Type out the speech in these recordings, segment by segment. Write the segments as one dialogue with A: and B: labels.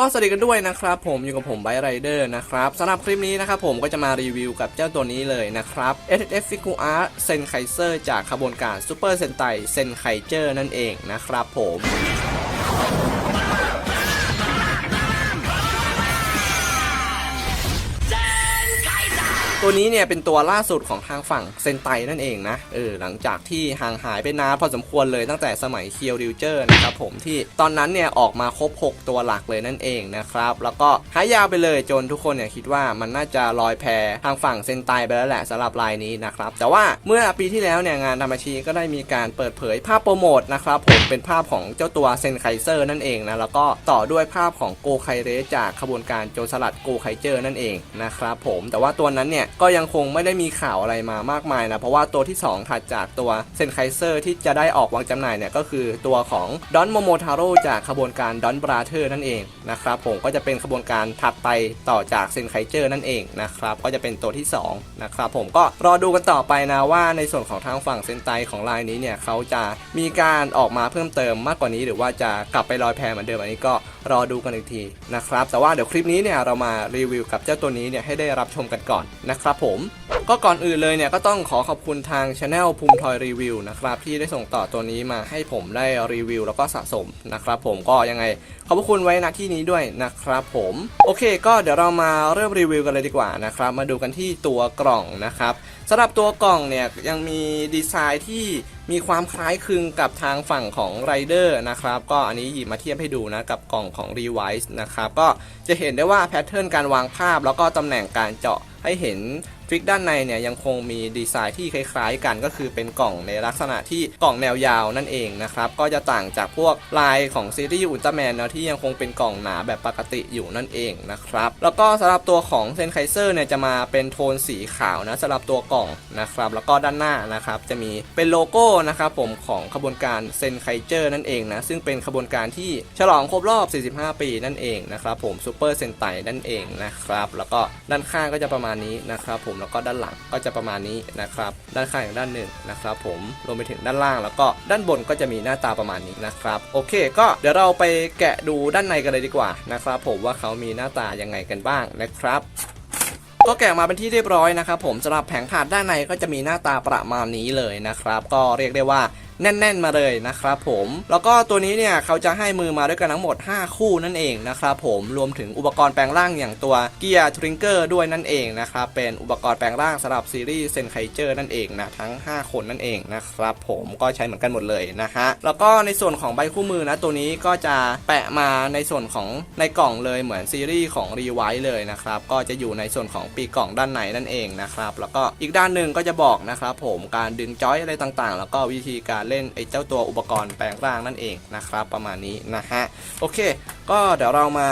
A: ก็สวัสดีกันด้วยนะครับผมอยู่กับผมไบไรเดอร์นะครับสำหรับคลิปนี้นะครับผมก็จะมารีวิวกับเจ้าตัวนี้เลยนะครับ S.F. Figure Art Sen Kaiser จากขบวนการ Super Sentai Sen Kaiser นั่นเองนะครับผม ตัวนี้เนี่ยเป็นตัวล่าสุดของทางฝั่งเซนไตนั่นเองนะเออหลังจากที่ห่างหายไปนานพอสมควรเลยตั้งแต่สมัยเคียวดิวเจอร์นะครับผมที่ตอนนั้นเนี่ยออกมาครบ 6 ตัวหลักเลยนั่นเองนะครับ แล้วก็หายยาวไปเลยจนทุกคนเนี่ยคิดว่ามันน่าจะลอยแพทางฝั่งเซนไตไปแล้วแหละสำหรับลายนี้นะครับแต่ว่าเมื่อปีที่แล้วเนี่ยงานธรรมชีก็ได้มีการเปิดเผยภาพโปรโมทนะครับผมเป็นภาพของเจ้าตัวเซนไคเซอร์นั่นเองนะแล้วก็ต่อด้วยภาพของโกไคเรจากขบวนการโจรสลัดโกไคเจอร์นั่นเองนะครับผมแต่ว่าตัวนั้นเนี่ยก็ยังคงไม่ได้มีข่าวอะไรมามากมายนะ เพราะว่าตัวที่ 2 ถัดจากตัวเซนไคเซอร์ที่จะได้ออกวางจำหน่ายเนี่ยก็คือตัวของดอนโมโมทาโร่จากขบวนการดอนบราเธอร์นั่นเองนะครับผมก็จะเป็นขบวนการถัดไปต่อจากเซนไคเจอร์นั่นเองนะครับก็จะเป็นตัวที่2นะครับผมก็รอดูกันต่อไปนะว่าในส่วนของทางฝั่งเซนไตของลายนี้เนี่ยเขาจะมีการออกมาเพิ่มเติมมากกว่านี้ หรือว่าจะกลับไปลอยแพเหมือนเดิมอันนี้ก็รอดูกันอีกทีนะครับแต่ว่าเดี๋ยวคลิปนี้เนี่ยเรามารีวิวกับเจ้าตัวนี้เนี่ยให้ได้รับชมกันก่อนนะครับผมก็ก่อนอื่นเลยเนี่ยก็ต้องขอขอบคุณทางช anel ภูมิทอยรีวิวนะครับที่ได้ส่งต่อตัวนี้มาให้ผมได้รีวิวแล้วก็สะสมนะครับผมก็ยังไงขอบพระคุณไว้ณที่นี้ด้วยนะครับผมโอเค ก็เดี๋ยวเรามาเริ่มรีวิวกันเลยดีกว่านะครับมาดูกันที่ตัวกล่องนะครับสำหรับตัวกล่องเนี่ยยังมีดีไซน์ที่มีความคล้ายคลึงกับทางฝั่งของไรเดอร์นะครับก็อันนี้หยิบมาเทียบให้ดูนะกับกล่องของ r e v i s e นะครับก็จะเห็นได้ว่าแพทเทิร์นการวางภาพแล้วก็ตำแหน่งการเจาะให้เห็น ทริกด้านในเนี่ยยังคงมีดีไซน์ที่คล้ายๆ กันก็คือเป็นกล่องในลักษณะที่กล่องแนวยาวนั่นเองนะครับก็จะต่างจากพวกลายของซีรีส์อุลตร้าแมนนะที่ยังคงเป็นกล่องหนาแบบปกติอยู่นั่นเองนะครับแล้วก็สำหรับตัวของเซนไคเซอร์เนี่ยจะมาเป็นโทนสีขาวนะสำหรับตัวกล่องนะครับแล้วก็ด้านหน้านะครับจะมีเป็นโลโก้นะครับผมของขบวนการเซนไคเจอร์นั่นเองนะซึ่งเป็นขบวนการที่ฉลองครบรอบ 45 ปีนั่นเองนะครับผมซูเปอร์เซนไตนั่นเองนะครับแล้วก็ด้านข้างก็จะประมาณนี้นะครับผมแล้วก็ด้านหลังก็จะประมาณนี้นะครับ ด้านข้างอย่างด้านหนึ่งนะครับ ผมรวมไปถึงด้านล่าง แล้วก็ด้านบนก็จะมีหน้าตาประมาณนี้นะครับโอเค ก็เดี๋ยวเราไปแกะดูด้านในกันเลยดีกว่านะครับผมว่าเขามีหน้าตายังไงกันบ้างนะครับก็แกะมาเป็นที่เรียบร้อยนะครับผมสำหรับแผงถาดด้านในก็จะมีหน้าตาประมาณนี้เลยนะครับ ก็เรียกได้ว่า แน่น ๆ มาเลยนะครับผม แล้วก็ตัวนี้เนี่ยเขาจะให้มือมาด้วยกันทั้งหมด 5 คู่นั่นเองนะครับผมรวมถึงอุปกรณ์แปลงร่างอย่างตัวเกียร์ทริงเกอร์ด้วยนั่นเองนะครับเป็นอุปกรณ์แปลงร่างสำหรับซีรีส์เซนไคเจอร์นั่นเองนะทั้ง 5 คนนั่นเองนะครับผมก็ใช้เหมือนกันหมดเลยนะฮะแล้วก็ในส่วนของใบคู่มือนะตัวนี้ก็จะแปะมาในส่วนของในกล่องเลยเหมือนซีรีส์ของรีไวท์เลยนะครับก็จะอยู่ในส่วนของปีกกล่องด้านในนั่นเองนะครับแล้วก็อีกด้านหนึ่งก็จะบอกนะครับผมการดึงจอยอะไรต่างๆ แล้วก็วิธีการเล่นไอ้เจ้าตัวอุปกรณ์แปลงร่างนั่นเองนะครับ ประมาณนี้นะฮะโอเค ก็เดี๋ยวเรามา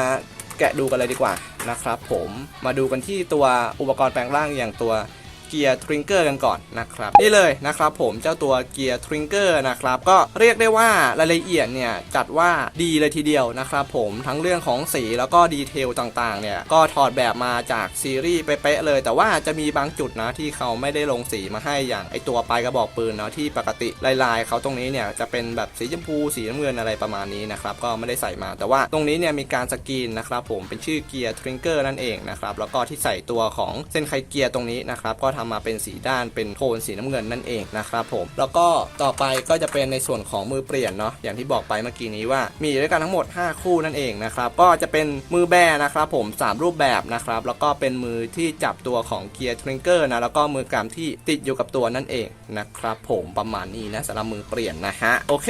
A: แกะดูกันเลยดีกว่านะครับผมมาดูกันที่ตัวอุปกรณ์แปลงร่างอย่างตัว เกียร์ทริงเกอร์กันก่อนนะครับนี่เลยนะครับผมเจ้าตัวเกียร์ทริงเกอร์นะครับก็เรียกได้ว่ารายละเอียดเนี่ยจัดว่าดีเลยทีเดียวนะครับผมทั้งเรื่องของสีแล้วก็ดีเทลต่างๆเนี่ยก็ถอดแบบมาจากซีรีส์เป๊ะเลย แต่ว่าจะมีบางจุดนะที่เขาไม่ได้ลงสีมาให้อย่างไอตัวปลายกระบอกปืนเนาะที่ปกติลายๆเขาตรงนี้เนี่ยจะเป็นแบบสีชมพูสีน้ำเงินอะไรประมาณนี้นะครับก็ไม่ได้ใส่มา แต่ว่าตรงนี้เนี่ยมีการสกรีนนะครับผมเป็นชื่อเกียร์ทริงเกอร์นั่นเองนะครับแล้วก็ที่ใส่ตัวของเส้นไขเกียร์ตรงนี้นะครับก็ทำมาเป็นสีด้านเป็นโทนสีน้ำเงินนั่นเองนะครับผมแล้วก็ต่อไปก็จะเป็นในส่วนของมือเปลี่ยนเนาะอย่างที่บอกไปเมื่อกี้นี้ว่ามีด้วยกันทั้งหมด 5 คู่นั่นเองนะครับก็จะเป็นมือแบนะครับผม 3 รูปแบบนะครับแล้วก็เป็นมือที่จับตัวของเกียร์ทริงเกอร์นะแล้วก็มือกำที่ติดอยู่กับตัวนั่นเองนะครับผมประมาณนี้นะสำหรับมือเปลี่ยนนะฮะโอเค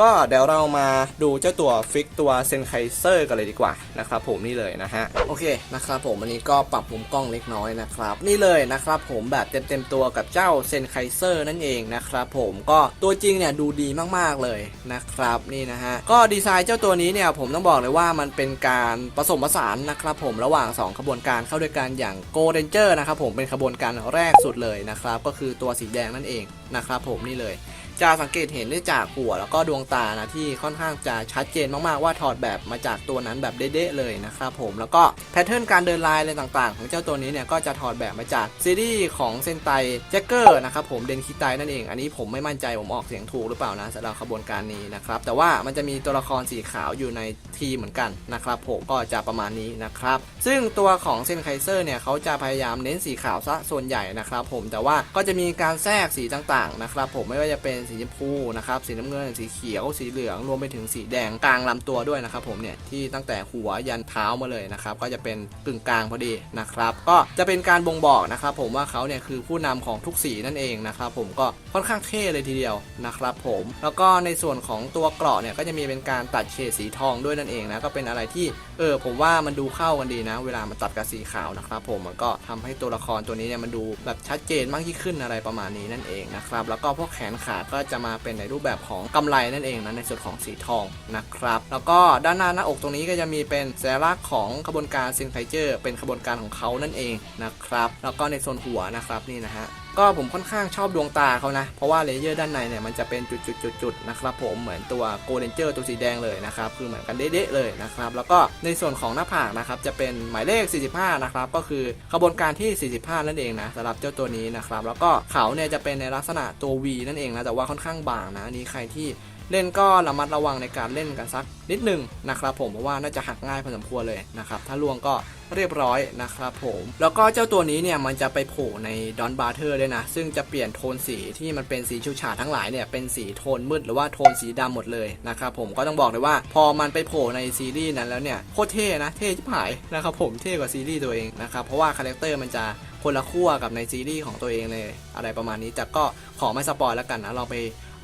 A: ก็เดี๋ยวเรามาดูเจ้าตัวฟิกตัวเซนไคเซอร์กันเลยดีกว่านะครับผมนี่เลยนะฮะโอเคนะครับผมอันนี้ก็ปรับมุมกล้องเล็กน้อยนะครับ นี่เลยนะครับผมแบบเต็มๆตัวกับเจ้าเซนไคเซอร์นั่นเองนะครับผมก็ตัวจริงเนี่ยดูดีมากๆเลยนะครับนี่นะฮะก็ดีไซน์เจ้าตัวนี้เนี่ยผมต้องบอกเลยว่ามันเป็นการผสมผสานนะครับผมระหว่าง 2 ขบวนการเข้าด้วยกันอย่างโกลเดนเจอร์นะครับผมเป็นขบวนการแรกสุดเลยนะครับก็คือตัวสีแดงนั่นเองนะครับผมนี่เลย จะสังเกตเห็นได้จากหัวแล้วก็ดวงตานะที่ค่อนข้างจะชัดเจนมากๆว่าถอดแบบมาจากตัวนั้นแบบเด๊ะๆเลยนะครับผมแล้วก็แพทเทิร์นการเดินลายอะไรต่างๆ ของเจ้าตัวนี้เนี่ยก็จะถอดแบบมาจากซีรีส์ของเซนไตแจ็คเกอร์นะครับผมเดนคิไตนั่นเอง อันนี้ผมไม่มั่นใจผมออกเสียงถูกหรือเปล่านะสำหรับขบวนการนี้นะครับแต่ว่ามันจะมีตัวละครสีขาวอยู่ในทีเหมือนกันนะครับผมก็จะประมาณนี้นะครับซึ่งตัวของเซนไคเซอร์เนี่ยเขาจะพยายามเน้นสีขาวซะส่วนใหญ่นะครับผมแต่ว่าก็จะมีการแทรกสีต่างๆนะครับผมไม่ว่าจะเป็นสีชมพูนะครับสีน้ำเงินสีเขียวสีเหลืองรวมไปถึงสีแดงกลางลำตัวด้วยนะครับผมเนี่ยที่ตั้งแต่หัวยันเท้ามาเลยนะครับก็จะเป็นกึ่งกลางพอดีนะครับก็จะเป็นการบ่งบอกนะครับผมว่าเขาเนี่ยคือผู้นำของทุกสีนั่นเองนะครับผมก็ค่อนข้างเท่เลยทีเดียวนะครับผมแล้วก็ในส่วนของตัวเกราะเนี่ยก็จะมีเป็นการตัดเฉดสีทองด้วยนั่นเองนะก็เป็นอะไรที่เออผมว่ามันดูเข้ากันดีนะ เวลามันตัดกับสีขาวนะครับผมมันก็ทำให้ตัวละครตัวนี้เนี่ยมันดูแบบชัดเจนมากยิ่งขึ้นอะไรประมาณนี้นั่นเองนะครับแล้วก็พวกแขนขาก็จะมาเป็นในรูปแบบของกำไรนั่นเองนะในส่วนของสีทองนะครับ แล้วก็ด้านหน้าหน้าอกตรงนี้ก็จะมีเป็นสัญลักษณ์ของขบวนการซินไคเจอร์เป็นขบวนการของเขานั่นเองนะครับ แล้วก็ในส่วนหัวนะครับนี่นะฮะ ก็ผมค่อนข้างชอบดวงตาเขานะ เพราะว่าเลเยอร์ด้านในเนี่ยมันจะเป็นจุดๆๆนะครับผมเหมือนตัวโกลเดนเจอร์ตัวสีแดงเลยนะครับ คือเหมือนกันเด๊ะๆเลยนะครับ แล้วก็ในส่วนของหน้าผากนะครับจะเป็นหมายเลข 45 นะครับ ก็คือขบวนการที่ 45 นั่นเองนะสำหรับเจ้าตัวนี้นะครับ แล้วก็เขาเนี่ยจะเป็นในลักษณะตัว V นั่นเองนะแต่ว่าค่อนข้างบางนะนนี้ใครที่ เล่นก็ระมัดระวังในการเล่นกันสักนิดหนึ่งนะครับผมเพราะว่าน่าจะหักง่ายพอสมควรเลยนะครับถ้าล่วงก็เรียบร้อยนะครับผมแล้วก็เจ้าตัวนี้เนี่ยมันจะไปโผล่ในดอนบาร์เทอร์ด้วยนะ ซึ่งจะเปลี่ยนโทนสีที่มันเป็นสีชูฉาดทั้งหลายเนี่ยเป็นสีโทนมืดหรือว่าโทนสีดำหมดเลยนะครับผมก็ต้องบอกเลยว่าพอมันไปโผล่ในซีรีส์นั้นแล้วเนี่ยโคตรเท่นะเท่ชิบหายนะครับผมเท่กว่าซีรีส์ตัวเองนะครับเพราะว่าคาแรคเตอร์มันจะคนละขั้วกับในซีรีส์ของตัวเองเลยอะไรประมาณนี้แต่ก็ขอไม่สปอยแล้วกันนะเราไป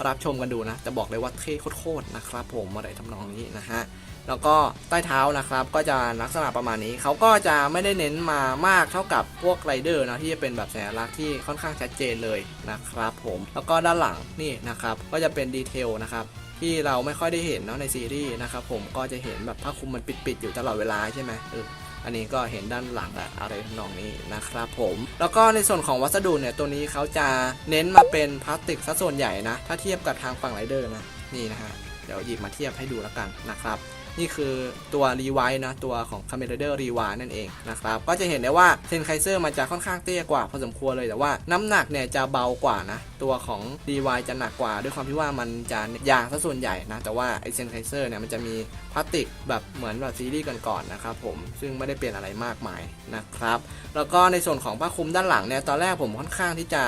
A: รับชมกันดูนะ จะบอกเลยว่าเท่โคตรๆนะครับ ผมอะไรทำนองนี้นะฮะแล้วก็ใต้เท้านะครับก็จะลักษณะประมาณนี้เขาก็จะไม่ได้เน้นมามากเท่ากับพวกไรเดอร์นะที่จะเป็นแบบสัญลักษณ์ที่ค่อนข้างชัดเจนเลยนะครับผมแล้วก็ด้านหลังนี่นะครับก็จะเป็นดีเทลนะครับที่เราไม่ค่อยได้เห็นเนาะในซีรีส์นะครับผมก็จะเห็นแบบผ้าคลุมมันปิดๆอยู่ตลอดเวลาใช่ไหมเออ อันนี้ก็เห็นด้านหลังอะอะไรทำนองนี้นะครับผม แล้วก็ในส่วนของวัสดุเนี่ยตัวนี้เขาจะเน้นมาเป็นพลาสติกซะส่วนใหญ่นะ ถ้าเทียบกับทางฝั่งไรเดอร์นะนี่นะฮะเดี๋ยวหยิบมาเทียบให้ดูแล้วกันนะครับ นี่คือตัวรีไวท์นะตัวของ c a m e r a d e r รีไวนั่นเองนะครับก็จะเห็นได้ว่าเซนไคเซอร์มันจะค่อนข้างเตี้ยกว่าพอสมควรเลยแต่ว่าน้ำหนักเนี่ยจะเบากว่านะตัวของรีไวจะหนักกว่า ด้วยความที่ว่ามันจะยางซะส่วนใหญ่นะแต่ว่าไอเซนไคเซอร์เนี่ยมันจะมีพลาสติกแบบเหมือนแบบซีรีส์ก่อนๆนะครับผมซึ่งไม่ได้เปลี่ยนอะไรมากมายนะครับแล้วก็ในส่วนของผ้าคลุมด้านหลังเนี่ยตอนแรกผมค่อนข้างที่จะ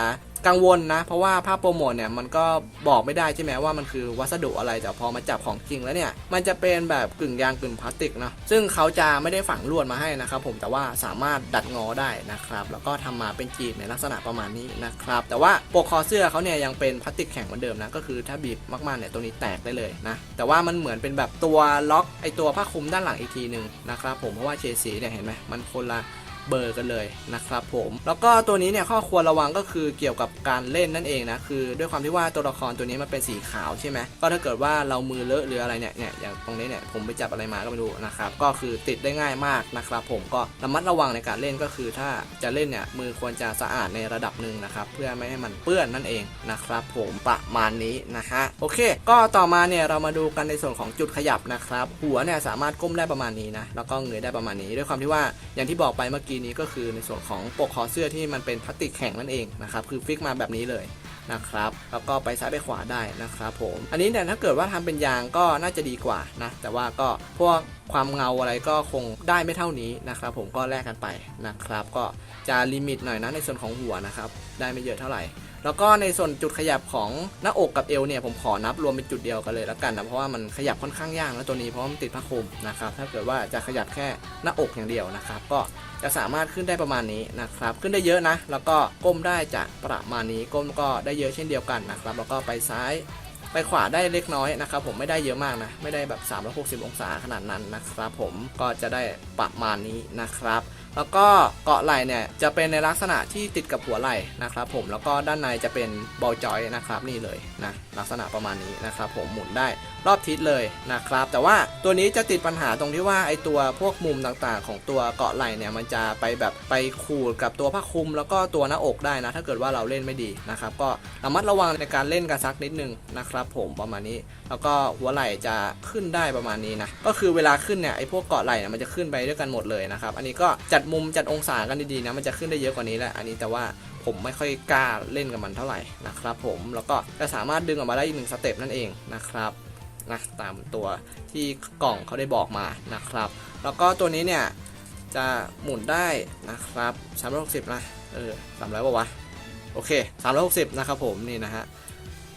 A: กังวลนะ เพราะว่าภาพโปรโมทเนี่ยมันก็บอกไม่ได้ใช่ไหมว่ามันคือวัสดุอะไรแต่พอมาจับของจริงแล้วเนี่ย มันจะเป็นแบบกึ่งยางกึ่งพลาสติกนะซึ่งเขาจะไม่ได้ฝังลวดมาให้นะครับผมแต่ว่าสามารถดัดงอได้นะครับแล้วก็ทำมาเป็นจีบในลักษณะประมาณนี้นะครับแต่ว่าปกคอเสื้อเขาเนี่ยยังเป็นพลาสติกแข็งเหมือนเดิมนะก็คือถ้าบีบมากๆเนี่ยตัวนี้แตกได้เลยนะแต่ว่ามันเหมือนเป็นแบบตัวล็อกไอตัวผ้าคลุมด้านหลังอีกทีหนึ่งนะครับผมเพราะว่าเชสีเนี่ยเห็นไหมมันคนละ เบอร์กันเลยนะครับผม แล้วก็ตัวนี้เนี่ยข้อควรระวังก็คือเกี่ยวกับการเล่นนั่นเองนะคือ ด้วยความที่ว่าตัวละครตัวนี้มันเป็นสีขาวใช่ไหมก็ถ้าเกิดว่าเรามือเลอะหรืออะไรเนี่ยเนี่ยอย่างตรงนี้เนี่ยผมไปจับอะไรมาก็ไม่รู้นะครับก็คือติดได้ง่ายมากนะครับผมก็ระมัดระวังในการเล่นก็คือ ถ้าจะเล่นเนี่ยมือควรจะสะอาดในระดับหนึ่งนะครับเพื่อไม่ให้มันเปื้อนนั่นเองนะครับผมประมาณนี้นะฮะโอเค ก็ต่อมาเนี่ยเรามาดูกันในส่วนของจุดขยับนะครับหัวเนี่ยสามารถก้มได้ประมาณนี้นะแล้วก็เงยได้ประมาณนี้ด้วยความที่ว่าอย่างที่บอกไปเมื่อกี้นี้ก็คือในส่วนของปกคอเสื้อที่มันเป็นพลาสติกแข็งนั่นเองนะครับคือฟิกมาแบบนี้เลยนะครับแล้วก็ไปซ้ายไปขวาได้นะครับผม อันนี้เนี่ยถ้าเกิดว่าทำเป็นยางก็น่าจะดีกว่านะ แต่ว่าก็พวกความเงาอะไรก็คงได้ไม่เท่านี้นะครับผมก็แลกกันไปนะครับ ก็จะลิมิตหน่อยนะในส่วนของหัวนะครับ ได้ไม่เยอะเท่าไหร่ แล้วก็ในส่วนจุดขยับของหน้าอกกับเอวเนี่ยผมขอนับรวมเป็นจุดเดียวกันเลยแล้วกันนะเพราะว่ามันขยับค่อนข้างยากนะตัวนี้เพราะมันติดผ้าคลุมนะครับถ้าเกิดว่าจะขยับแค่หน้าอกอย่างเดียวนะครับ ก็จะสามารถขึ้นได้ประมาณนี้นะครับ ขึ้นได้เยอะนะ แล้วก็ก้มได้จะประมาณนี้ก้มก็ได้เยอะเช่นเดียวกันนะครับ แล้วก็ไปซ้ายไปขวาได้เล็กน้อยนะครับผมไม่ได้เยอะมากนะ ไม่ได้แบบ 360 องศาขนาดนั้นนะครับผมก็จะได้ประมาณนี้นะครับแล้วก็เกาะไหล่เนี่ยจะเป็นในลักษณะที่ติดกับหัวไหล่นะครับผมแล้วก็ด้านในจะเป็นบอลจอยนะครับนี่เลยนะลักษณะประมาณนี้นะครับผมหมุนได้รอบทิศเลยนะครับ แต่ว่าตัวนี้จะติดปัญหาตรงที่ว่าไอตัวพวกมุมต่างๆ ของตัวเกาะไหล่เนี่ยมันจะไปแบบไปขูดกับตัวผ้าคลุม แล้วก็ตัวหน้าอกได้นะ ถ้าเกิดว่าเราเล่นไม่ดีนะครับก็ระมัดระวังในการเล่นกันสักนิดนึงนะครับผมประมาณนี้ แล้วก็หัวไหล่จะขึ้นได้ประมาณนี้นะก็คือเวลาขึ้นเนี่ยไอพวกเกาะไหล่เนี่ยมันจะขึ้นไปด้วยกันหมดเลยนะครับอันนี้ก็จัดมุมจัดองศากันดีๆนะมันจะขึ้นได้เยอะกว่านี้แหละอันนี้แต่ว่าผมไม่ค่อยกล้าเล่นกับมันเท่าไหร่นะครับผมแล้วก็จะสามารถดึงออกมาได้อีกหนึ่งสเต็ปนั่นเองนะครับนะตามตัวที่กล่องเขาได้บอกมานะครับ แล้วก็ตัวนี้เนี่ยจะหมุนได้นะครับ360นะเออ300ป่าวะโอเค360นะครับผมนี่นะฮะ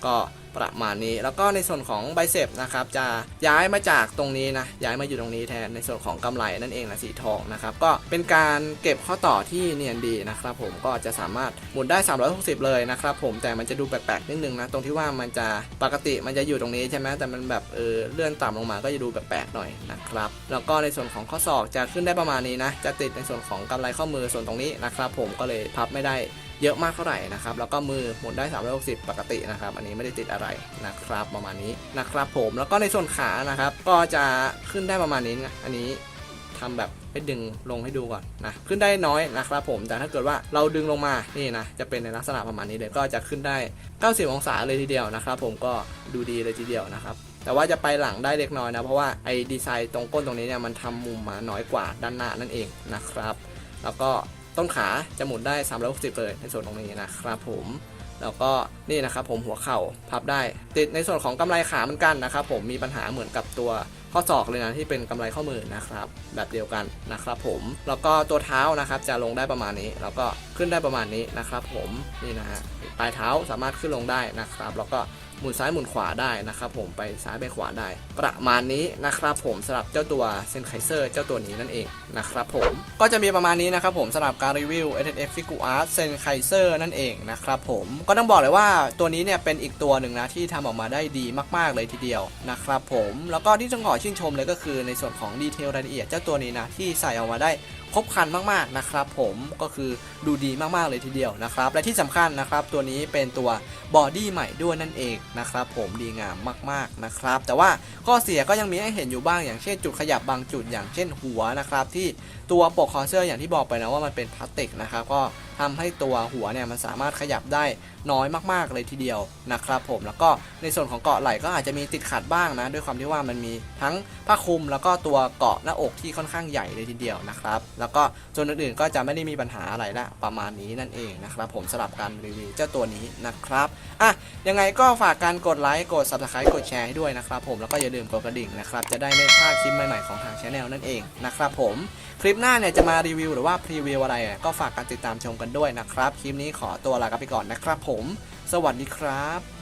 A: ก็ ประมาณนี้ แล้วก็ในส่วนของไบเซปนะครับจะย้ายมาจากตรงนี้นะย้ายมาอยู่ตรงนี้แทนในส่วนของกำไรนั่นเองนะสีทองนะครับก็เป็นการเก็บข้อต่อที่เนียนดีนะครับผมก็จะสามารถหมุนได้ 360 เลยนะครับผมแต่มันจะดูแปลกๆนิดนึงนะตรงที่ว่ามันจะปกติมันจะอยู่ตรงนี้ใช่ไหมแต่มันแบบเออเลื่อนต่ำลงมาก็จะดูแปลกๆหน่อยนะครับแล้วก็ในส่วนของข้อศอกจะขึ้นได้ประมาณนี้นะจะติดในส่วนของกำไรข้อมือส่วนตรงนี้นะครับผมก็เลยพับไม่ได้ เยอะมากเท่าไหร่นะครับ แล้วก็มือหมุนได้ 360 ปกตินะครับ อันนี้ไม่ได้ติดอะไรนะครับประมาณนี้นะครับผม แล้วก็ในส่วนขานะครับ ก็จะขึ้นได้ประมาณนี้นะ อันนี้ทำแบบให้ดึงลงให้ดูก่อนนะ ขึ้นได้น้อยนะครับผม แต่ถ้าเกิดว่าเราดึงลงมา นี่นะ จะเป็นในลักษณะประมาณนี้เลย ก็จะขึ้นได้ 90 องศาเลยทีเดียวนะครับผม ก็ดูดีเลยทีเดียวนะครับแต่ว่าจะไปหลังได้เล็กน้อยนะ เพราะว่าไอ้ดีไซน์ตรงก้นตรงนี้เนี่ยมันทำมุมมาน้อยกว่าด้านหน้านั่นเองนะครับ แล้วก็ ต้นขาจะหมุนได้ 360เลยในส่วนตรงนี้นะครับผมแล้วก็นี่นะครับผมหัวเข่าพับได้ ติดในส่วนของกำไรขาเหมือนกันนะครับผมมีปัญหาเหมือนกับตัวข้อศอกเลยนะที่เป็นกำไรข้อมือนะครับแบบเดียวกันนะครับผมแล้วก็ตัวเท้านะครับจะลงได้ประมาณนี้ แล้วก็ขึ้นได้ประมาณนี้นะครับผมนี่นะฮะปลายเท้าสามารถขึ้นลงได้นะครับ แล้วก็ หมุนซ้ายหมุนขวาได้นะครับผมไปซ้ายไปขวาได้ ประมาณนี้นะครับผมสำหรับเจ้าตัวเซนไคเซอร์เจ้าตัวนี้นั่นเองนะครับผมก็จะมีประมาณนี้นะครับผมสำหรับการรีวิว s f f i g u Art เซนไคเซอร์นั่นเองนะครับผมก็ต้องบอกเลยว่าตัวนี้เนี่ยเป็นอีกตัวหนึ่งนะที่ทำออกมาได้ดีมาก ๆ เลยทีเดียวนะครับผมแล้วก็ที่ต้องขอชื่นชมเลยก็คือในส่วนของดีเทลรายละเอียดเจ้าตัวนี้นะที่ใส่ออกมาได้ ครบครันมากๆนะครับผมก็คือดูดีมากๆเลยทีเดียวนะครับ และที่สำคัญนะครับตัวนี้เป็นตัวบอดี้ใหม่ด้วยนั่นเองนะครับผมดีงามมากๆนะครับ แต่ว่าข้อเสียก็ยังมีให้เห็นอยู่บ้างอย่างเช่นจุดขยับบางจุดอย่างเช่นหัวนะครับที่ตัวปกคอเสื้ออย่างที่บอกไปนะว่ามันเป็นพลาสติกนะครับก็ ทำให้ตัวหัวเนี่ยมันสามารถขยับได้น้อยมากๆเลยทีเดียวนะครับผมแล้วก็ในส่วนของเกาะไหล่ก็อาจจะมีติดขัดบ้างนะ ด้วยความที่ว่ามันมีทั้งผ้าคลุมแล้วก็ตัวเกาะหน้าอกที่ค่อนข้างใหญ่เลยทีเดียวนะครับ แล้วก็ส่วนอื่นๆก็จะไม่ได้มีปัญหาอะไรละประมาณนี้นั่นเองนะครับผมสำหรับการรีวิวเจ้าตัวนี้นะครับอะยังไงก็ฝากการกดไลค์กด subscribe กดแชร์ให้ด้วยนะครับผมแล้วก็อย่าลืมกดกระดิ่งนะครับจะได้ไม่พลาดคลิปใหม่ๆของทางช anel นั่นเองนะครับผม ลิปหน้าเนี่ยจะมารีวิวหรือว่าพรีวิวอะไรก็ฝากการติดตามชมกันด้วยนะครับ คลิปนี้ขอตัวลาไปก่อนนะครับผม สวัสดีครับ